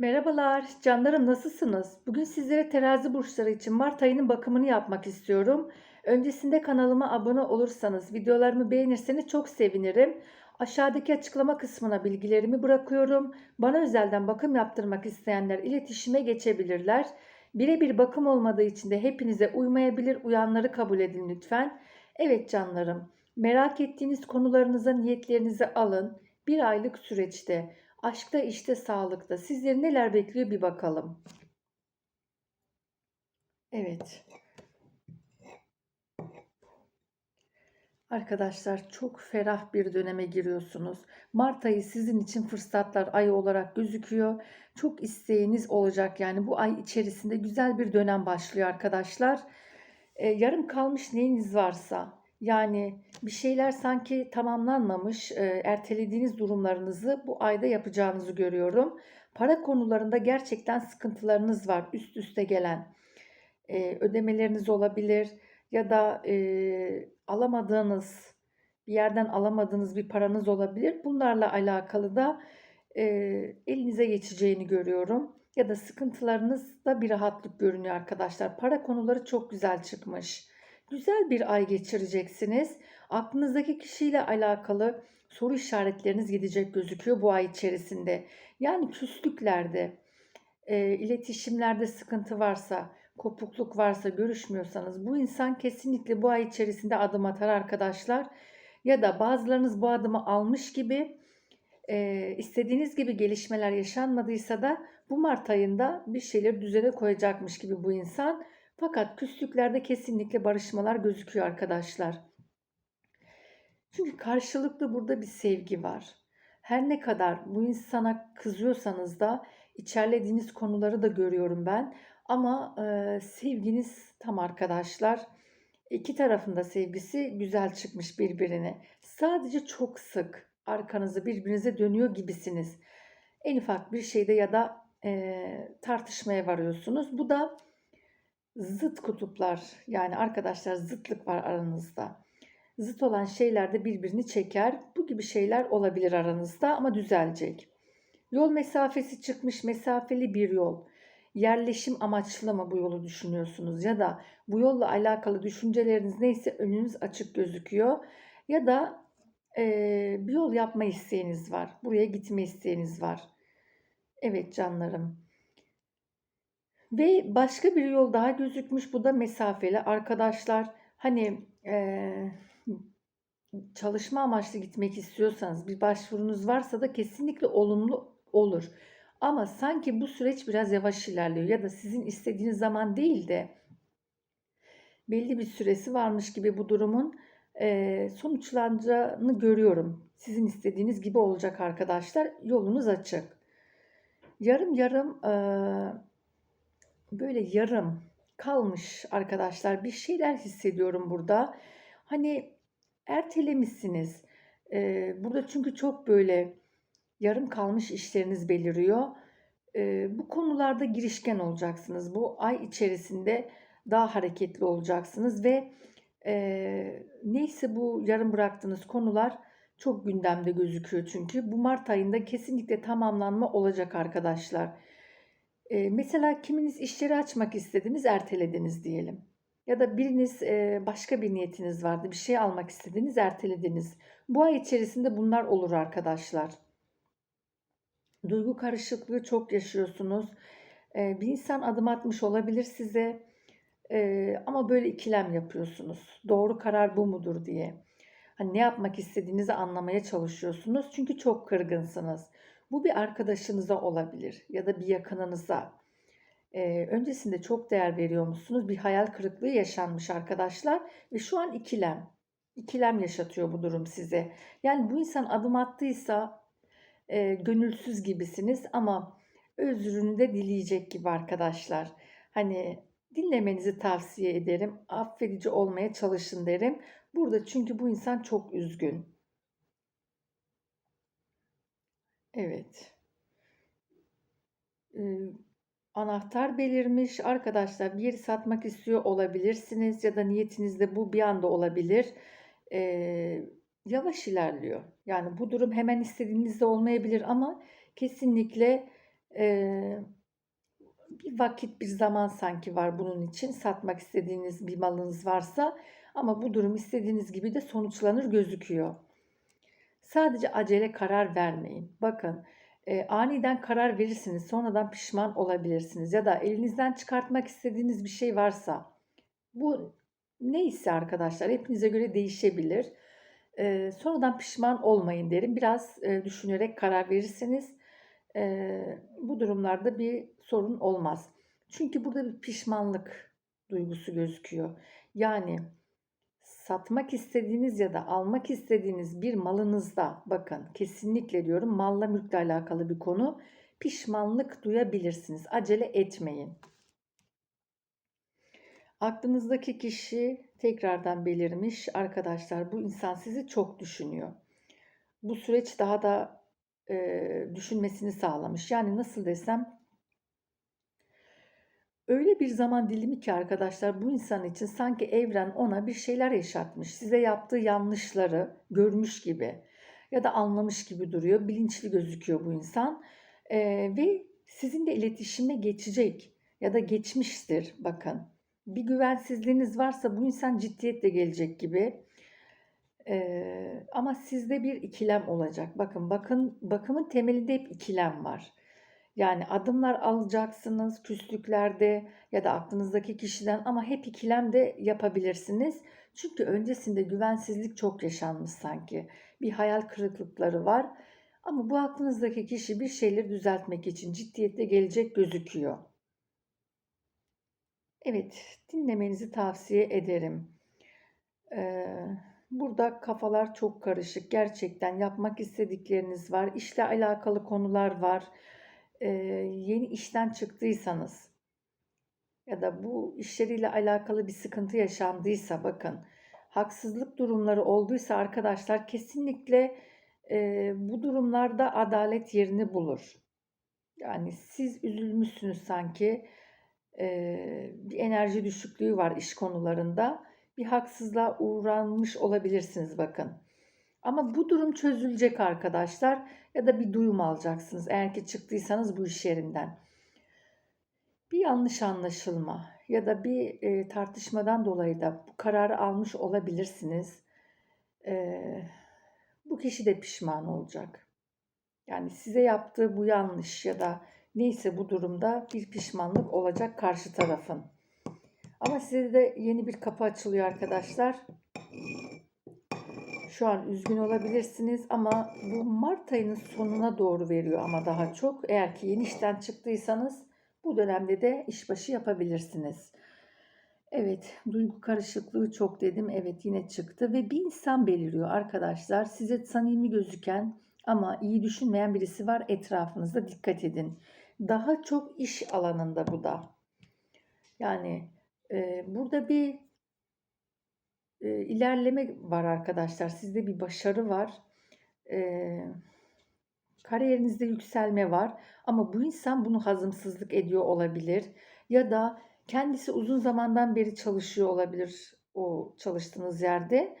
Merhabalar, canlarım nasılsınız? Bugün sizlere terazi burçları için Mart ayının bakımını yapmak istiyorum. Öncesinde kanalıma abone olursanız, videolarımı beğenirseniz çok sevinirim. Aşağıdaki açıklama kısmına bilgilerimi bırakıyorum. Bana özelden bakım yaptırmak isteyenler iletişime geçebilirler. Birebir bakım olmadığı için de hepinize uymayabilir, uyanları kabul edin lütfen. Evet canlarım, merak ettiğiniz konularınıza niyetlerinizi alın. Bir aylık süreçte Aşkta, işte, sağlıkta sizleri neler bekliyor bir bakalım. Evet. Arkadaşlar çok ferah bir döneme giriyorsunuz. Mart ayı sizin için fırsatlar ayı olarak gözüküyor. Çok isteğiniz olacak yani bu ay içerisinde güzel bir dönem başlıyor arkadaşlar. Ee, yarım kalmış neyiniz varsa yani bir şeyler sanki tamamlanmamış, e, ertelediğiniz durumlarınızı bu ayda yapacağınızı görüyorum. Para konularında gerçekten sıkıntılarınız var üst üste gelen. E, ödemeleriniz olabilir ya da e, alamadığınız bir yerden alamadığınız bir paranız olabilir. Bunlarla alakalı da e, elinize geçeceğini görüyorum. Ya da sıkıntılarınızda bir rahatlık görünüyor arkadaşlar. Para konuları çok güzel çıkmış. Güzel bir ay geçireceksiniz. Aklınızdaki kişiyle alakalı soru işaretleriniz gidecek gözüküyor bu ay içerisinde. Yani küslüklerde, e, iletişimlerde sıkıntı varsa, kopukluk varsa, görüşmüyorsanız bu insan kesinlikle bu ay içerisinde adım atar arkadaşlar. Ya da bazılarınız bu adımı almış gibi e, istediğiniz gibi gelişmeler yaşanmadıysa da bu Mart ayında bir şeyler düzene koyacakmış gibi bu insan. Fakat küslüklerde kesinlikle barışmalar gözüküyor arkadaşlar. Çünkü karşılıklı burada bir sevgi var. Her ne kadar bu insana kızıyorsanız da içerlediğiniz konuları da görüyorum ben. Ama e, sevginiz tam arkadaşlar. İki tarafında sevgisi güzel çıkmış birbirine. Sadece çok sık arkanızı birbirinize dönüyor gibisiniz. En ufak bir şeyde ya da e, tartışmaya varıyorsunuz. Bu da zıt kutuplar yani arkadaşlar zıtlık var aranızda. Zıt olan şeyler de birbirini çeker. Bu gibi şeyler olabilir aranızda ama düzelecek. Yol mesafesi çıkmış mesafeli bir yol. Yerleşim amaçlı mı bu yolu düşünüyorsunuz ya da bu yolla alakalı düşünceleriniz neyse önünüz açık gözüküyor ya da e, bir yol yapma isteğiniz var. Buraya gitme isteğiniz var. Evet canlarım. Ve başka bir yol daha gözükmüş. Bu da mesafeli. Arkadaşlar hani e, çalışma amaçlı gitmek istiyorsanız bir başvurunuz varsa da kesinlikle olumlu olur. Ama sanki bu süreç biraz yavaş ilerliyor ya da sizin istediğiniz zaman değil de belli bir süresi varmış gibi bu durumun e, sonuçlanacağını görüyorum. Sizin istediğiniz gibi olacak arkadaşlar. Yolunuz açık. Yarım yarım e, böyle yarım kalmış arkadaşlar. Bir şeyler hissediyorum burada. Hani ertelemişsiniz. Ee, burada çünkü çok böyle yarım kalmış işleriniz beliriyor. Ee, bu konularda girişken olacaksınız. Bu ay içerisinde daha hareketli olacaksınız ve e, neyse bu yarım bıraktığınız konular çok gündemde gözüküyor çünkü. Bu Mart ayında kesinlikle tamamlanma olacak arkadaşlar. Eee, mesela kiminiz işleri açmak istediniz, ertelediniz diyelim. Ya da biriniz eee, başka bir niyetiniz vardı, bir şey almak istediniz, ertelediniz. Bu ay içerisinde bunlar olur arkadaşlar. Duygu karışıklığı çok yaşıyorsunuz. Eee, bir insan adım atmış olabilir size eee, ama böyle ikilem yapıyorsunuz. Doğru karar bu mudur diye. Hani ne yapmak istediğinizi anlamaya çalışıyorsunuz çünkü çok kırgınsınız. Bu bir arkadaşınıza olabilir ya da bir yakınınıza. Ee, öncesinde çok değer veriyor musunuz? Bir hayal kırıklığı yaşanmış arkadaşlar ve şu an ikilem. İkilem yaşatıyor bu durum size. Yani bu insan adım attıysa e, gönülsüz gibisiniz ama özrünü de dileyecek gibi arkadaşlar. Hani dinlemenizi tavsiye ederim. Affedici olmaya çalışın derim. Burada çünkü bu insan çok üzgün. Evet. Eee, anahtar belirmiş. Arkadaşlar bir satmak istiyor olabilirsiniz ya da niyetiniz de bu bir anda olabilir. Eee, yavaş ilerliyor. Yani bu durum hemen istediğinizde olmayabilir ama kesinlikle Eee, bir vakit, bir zaman sanki var bunun için. Satmak istediğiniz bir malınız varsa ama bu durum istediğiniz gibi de sonuçlanır gözüküyor. Sadece acele karar vermeyin. Bakın, eee, aniden karar verirsiniz, sonradan pişman olabilirsiniz ya da elinizden çıkartmak istediğiniz bir şey varsa, bu neyse arkadaşlar hepinize göre değişebilir. Eee, sonradan pişman olmayın derim. Biraz, eee, düşünerek karar verirseniz, eee, bu durumlarda bir sorun olmaz. Çünkü burada bir pişmanlık duygusu gözüküyor. Yani satmak istediğiniz ya da almak istediğiniz bir malınızda bakın kesinlikle diyorum malla mülkle alakalı bir konu. Pişmanlık duyabilirsiniz. Acele etmeyin. Aklınızdaki kişi tekrardan belirmiş. Arkadaşlar bu insan sizi çok düşünüyor. Bu süreç daha da e, düşünmesini sağlamış. Yani nasıl desem öyle bir zaman dilimi ki arkadaşlar bu insan için sanki evren ona bir şeyler yaşatmış. Size yaptığı yanlışları görmüş gibi ya da anlamış gibi duruyor. Bilinçli gözüküyor bu insan. E, ve sizinle iletişime geçecek ya da geçmiştir bakın bir güvensizliğiniz varsa bu insan ciddiyetle gelecek gibi. Ee, ama sizde bir ikilem olacak. Bakın bakın bakımın temelinde hep ikilem var. Yani adımlar alacaksınız küslüklerde ya da aklınızdaki kişiden ama hep ikilem de yapabilirsiniz. Çünkü öncesinde güvensizlik çok yaşanmış sanki. Bir hayal kırıklıkları var. Ama bu aklınızdaki kişi bir şeyleri düzeltmek için ciddiyetle gelecek gözüküyor. Evet, dinlemenizi tavsiye ederim. Ee, burada kafalar çok karışık. Gerçekten yapmak istedikleriniz var. İşle alakalı konular var. Ee, yeni işten çıktıysanız ya da bu işleriyle alakalı bir sıkıntı yaşandıysa bakın haksızlık durumları olduysa arkadaşlar kesinlikle e, bu durumlarda adalet yerini bulur. Yani siz üzülmüşsünüz sanki bir enerji düşüklüğü var iş konularında. Bir haksızlığa uğranmış olabilirsiniz bakın. Ama bu durum çözülecek arkadaşlar ya da bir duyum alacaksınız eğer ki çıktıysanız bu iş yerinden. Bir yanlış anlaşılma ya da bir e, tartışmadan dolayı da bu kararı almış olabilirsiniz. E, bu kişi de pişman olacak. Yani size yaptığı bu yanlış ya da Neyse bu durumda bir pişmanlık olacak karşı tarafın. Ama size de yeni bir kapı açılıyor arkadaşlar. Şu an üzgün olabilirsiniz ama bu Mart ayının sonuna doğru veriyor ama daha çok. Eğer ki yeni işten çıktıysanız bu dönemde de işbaşı yapabilirsiniz. Evet, duygu karışıklığı çok dedim. Evet yine çıktı ve bir insan beliriyor arkadaşlar. Size samimi gözüken ama iyi düşünmeyen birisi var etrafınızda. Dikkat edin. Daha çok iş alanında bu da. Yani e, burada bir e, ilerleme var arkadaşlar. Sizde bir başarı var. E, kariyerinizde yükselme var. Ama bu insan bunu hazımsızlık ediyor olabilir. Ya da kendisi uzun zamandan beri çalışıyor olabilir o çalıştığınız yerde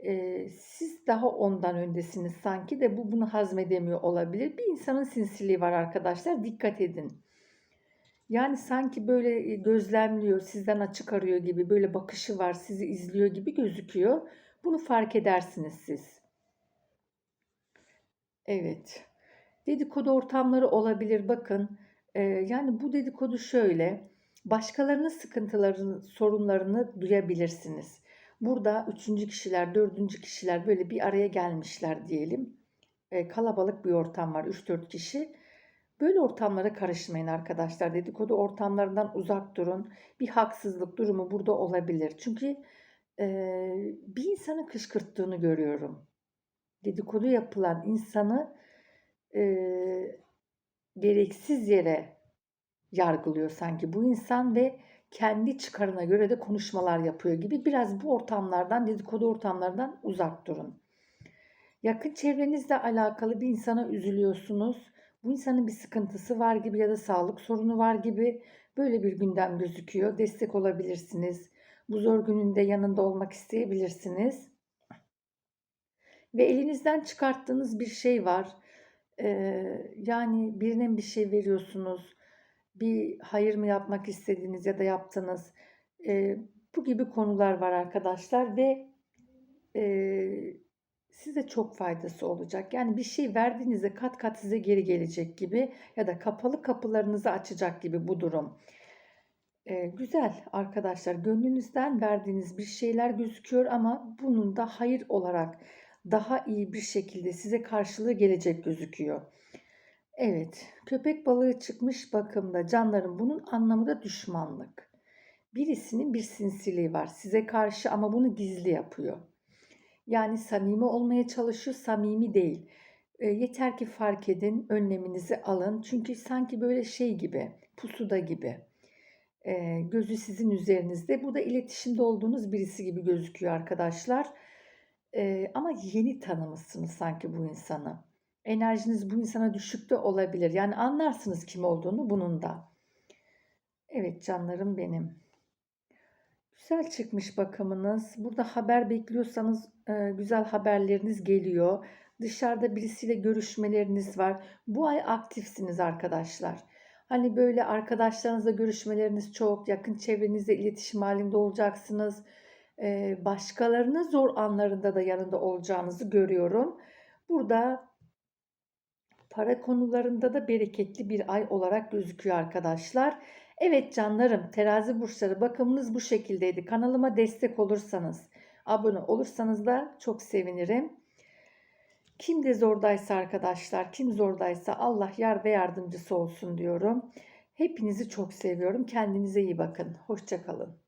Eee, siz daha ondan öndesiniz sanki de bu bunu hazmedemiyor olabilir. Bir insanın sinsiliği var arkadaşlar. Dikkat edin. Yani sanki böyle gözlemliyor, sizden açık arıyor gibi, böyle bakışı var, sizi izliyor gibi gözüküyor. Bunu fark edersiniz siz. Evet. Dedikodu ortamları olabilir. Bakın, eee, yani bu dedikodu şöyle. Başkalarının sıkıntılarını, sorunlarını duyabilirsiniz. Burada üçüncü kişiler, dördüncü kişiler böyle bir araya gelmişler diyelim. E, kalabalık bir ortam var, 3-4 kişi. Böyle ortamlara karışmayın arkadaşlar. Dedikodu ortamlarından uzak durun. Bir haksızlık durumu burada olabilir. Çünkü e, bir insanı kışkırttığını görüyorum. Dedikodu yapılan insanı e, gereksiz yere yargılıyor sanki bu insan ve kendi çıkarına göre de konuşmalar yapıyor gibi biraz bu ortamlardan, dedikodu ortamlardan uzak durun. Yakın çevrenizle alakalı bir insana üzülüyorsunuz. Bu insanın bir sıkıntısı var gibi ya da sağlık sorunu var gibi böyle bir gündem gözüküyor. Destek olabilirsiniz. Bu zor gününde yanında olmak isteyebilirsiniz. Ve elinizden çıkarttığınız bir şey var. Eee, yani birine bir şey veriyorsunuz, bir hayır mı yapmak istediniz ya da yaptınız. Eee, bu gibi konular var arkadaşlar ve eee, size çok faydası olacak. Yani bir şey verdiğinizde kat kat size geri gelecek gibi ya da kapalı kapılarınızı açacak gibi bu durum. Eee, güzel arkadaşlar, gönlünüzden verdiğiniz bir şeyler gözüküyor ama bunun da hayır olarak daha iyi bir şekilde size karşılığı gelecek gözüküyor. Evet, köpek balığı çıkmış bakımda canlarım bunun anlamı da düşmanlık. Birisinin bir sinsiliği var size karşı ama bunu gizli yapıyor. Yani samimi olmaya çalışıyor, samimi değil. Eee, yeter ki fark edin, önleminizi alın. Çünkü sanki böyle şey gibi, pusuda gibi. Eee, gözü sizin üzerinizde. Bu da iletişimde olduğunuz birisi gibi gözüküyor arkadaşlar. Eee, ama yeni tanımışsınız sanki bu insanı. Enerjiniz bu insana düşük de olabilir. Yani anlarsınız kim olduğunu bunun da. Evet canlarım benim. Güzel çıkmış bakımınız. Burada haber bekliyorsanız e, güzel haberleriniz geliyor. Dışarıda birisiyle görüşmeleriniz var. Bu ay aktifsiniz arkadaşlar. Hani böyle arkadaşlarınızla görüşmeleriniz çok, yakın çevrenizle iletişim halinde olacaksınız. E, başkalarının zor anlarında da yanında olacağınızı görüyorum. Burada para konularında da bereketli bir ay olarak gözüküyor arkadaşlar. Evet canlarım, terazi burçları bakımınız bu şekildeydi. Kanalıma destek olursanız, abone olursanız da çok sevinirim. Kim de zordaysa arkadaşlar, kim zordaysa Allah yar ve yardımcısı olsun diyorum. Hepinizi çok seviyorum. Kendinize iyi bakın. Hoşçakalın.